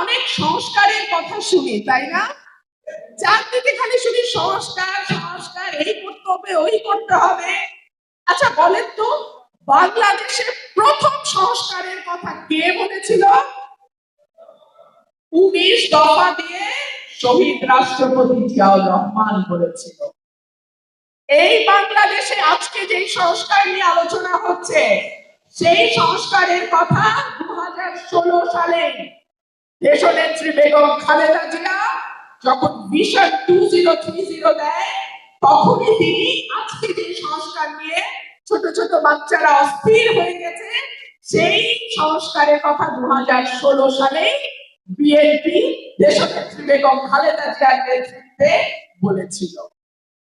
অনেক সংস্কারের কথা শুনি, তাই না? চাকরিতে খালি শুধু সংস্কার সংস্কার, এই করতে হবে, ওই করতে হবে। আচ্ছা বলেন তো, বাংলাদেশের প্রথম সংস্কারের কথা কে বলেছিল? উনিশ দফা দিয়ে শহীদ রাষ্ট্রপতি জিয়াউর রহমান বলেছিল। এই বাংলাদেশে আজকে যে সংস্কার নিয়ে আলোচনা হচ্ছে, সেই সংস্কারের কথা দু হাজার ষোলো সালে দেশনেত্রী বেগম খালেদা জিয়া, যখন vision two zero three zero দেয়, তখনই তিনি আজকে যে সংস্কার নিয়ে ছোট ছোট বাচ্চারা অস্থির হয়ে গেছে। সেই সংস্কারের কথা দু হাজার ষোলো সালে বিএনপি দেশনেত্রী বেগম খালেদা জিয়ার নেতৃত্বে বলেছিল।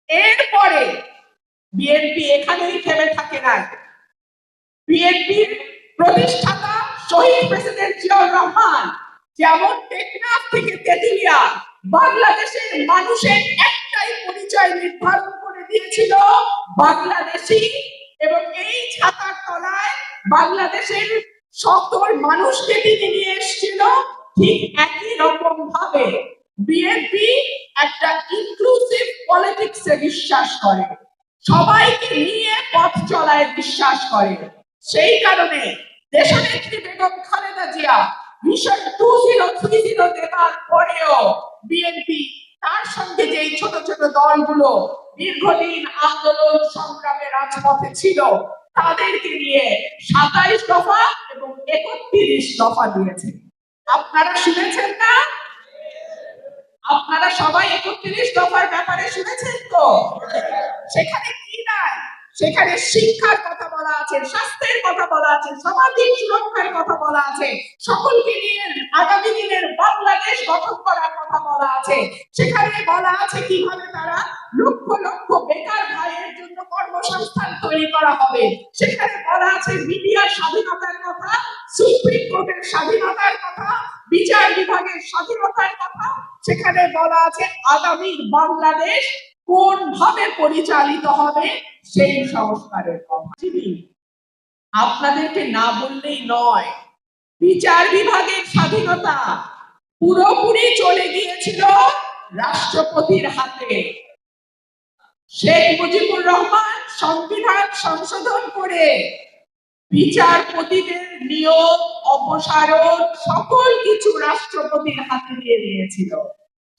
এরপরে বিএনপি এখানেই থেমে থাকে না। বিএনপির প্রতিষ্ঠাতা শহীদ প্রেসিডেন্ট জিয়াউর রহমান যেমন টেকনাফ থেকে তেতুলিয়া বাংলাদেশের মানুষের একটাই পরিচয় নির্ধারণ করে দিয়েছিল, বাংলাদেশি। এবং এই ছাতার তলায় বাংলাদেশের সকল মানুষকে তিনি নিয়ে এসেছিল ঠিক একই রকম ভাবে বিএনপি একটা ইনক্লুসিভ পলিটিক্সে বিশ্বাস করে। সবাইকে নিয়ে পথ চলায় বিশ্বাস করে। সেই কারণে দেশনেত্রী Begum Khaleda Zia mission two zero three zero দেওয়ার পরেও বিএনপি তার সঙ্গে যে ছোট ছোট দলগুলো দীর্ঘদিন আন্দোলন সংগ্রামে রাজপথে ছিল, তাদেরকে নিয়ে সাতাইশ দফা এবং একত্রিশ দফা দিয়েছে। আপনারা শুনেছেন না? আপনারা সবাই একত্রিশ দফার ব্যাপারে শুনেছেন তো? সেখানে কি নাই? সেখানে শিক্ষার কথা বলা আছে আছে। সামাজিক সুরক্ষার কথা বলা আছে। সকলকে নিয়ে আগামী দিনের বাংলাদেশ গঠন করার কথা বলা আছে। সেখানে বলা আছে কীভাবে তারা লক্ষ লক্ষ বেকার ভাইয়ের জন্য কর্মসংস্থান তৈরি করা হবে। সেখানে বলা আছে মিডিয়ার স্বাধীনতার কথা, সুপ্রিম কোর্টের স্বাধীনতার কথা, বিচার বিভাগের স্বাধীনতার কথা। সেখানে বলা আছে আগামীর বাংলাদেশ কোন ভাবে পরিচালিত হবে সেই সংস্কারের কথা। আপনাদেরকে না বললেই নয়, বিচার বিভাগের স্বাধীনতা পুরোপুরি চলে গিয়েছিল রাষ্ট্রপতির হাতে। শেখ মুজিবুর রহমান সংবিধান সংশোধন করে বিচারপতিদের নিয়োগ, অপসারণ, সকল কিছু রাষ্ট্রপতির হাতে দিয়ে দিয়েছিল।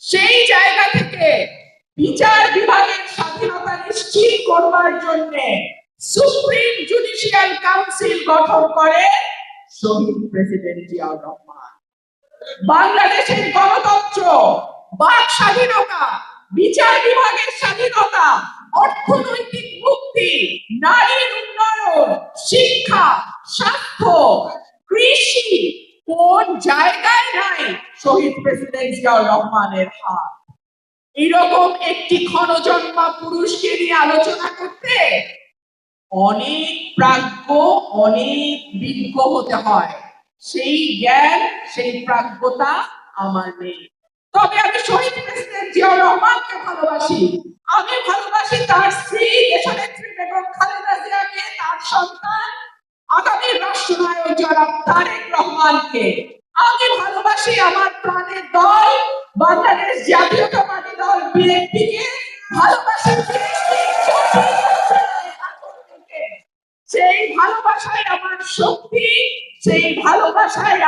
সেই জায়গা থেকে বিচার বিভাগের স্বাধীনতা নিশ্চিত করবার জন্য সুপ্রিম জুডিশিয়াল কাউন্সিল গঠন করে শহীদ প্রেসিডেন্ট জিয়াউর রহমান। বাংলাদেশের গণতন্ত্র, বাক স্বাধীনতা, বিচার বিভাগের স্বাধীনতা, অর্থনৈতিক মুক্তি, নারীর উন্নয়ন, শিক্ষা, স্বাস্থ্য, কৃষি কোন জায়গায় নাই শহীদ প্রেসিডেন্ট জিয়াউর রহমানের হাত? এরকম একটি ক্ষণজন্মা পুরুষকে নিয়ে আলোচনা করতে অনেক প্রাজ্ঞ, অনেক বিজ্ঞ হতে হয়। সেই জ্ঞান, সেই প্রাজ্ঞতা আমার নেই। তবে আমি শহীদ প্রেসিডেন্ট জিয়াউর রহমানকে ভালোবাসি। আমি ভালোবাসি তার স্ত্রী, দেশনেত্রী বেগম খালেদা জিয়াকে, তার সন্তান, আগামী রাষ্ট্রনায়ক জনাব তারেক রহমানকে। আমি ভালোবাসি আমার প্রাণের দল, বাংলাদেশ জাতীয়তাবাদী দল বিএনপি কে ভালোবাসি সেই ভালোবাসায়